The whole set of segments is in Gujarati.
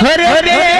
¡Hurry! ¡Hurry!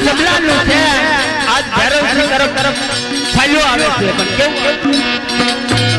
જમલાનું છે. આજ ભૈરવસિંહ તરફ તરફ ફાલ્યો આવે છે. પણ કેવું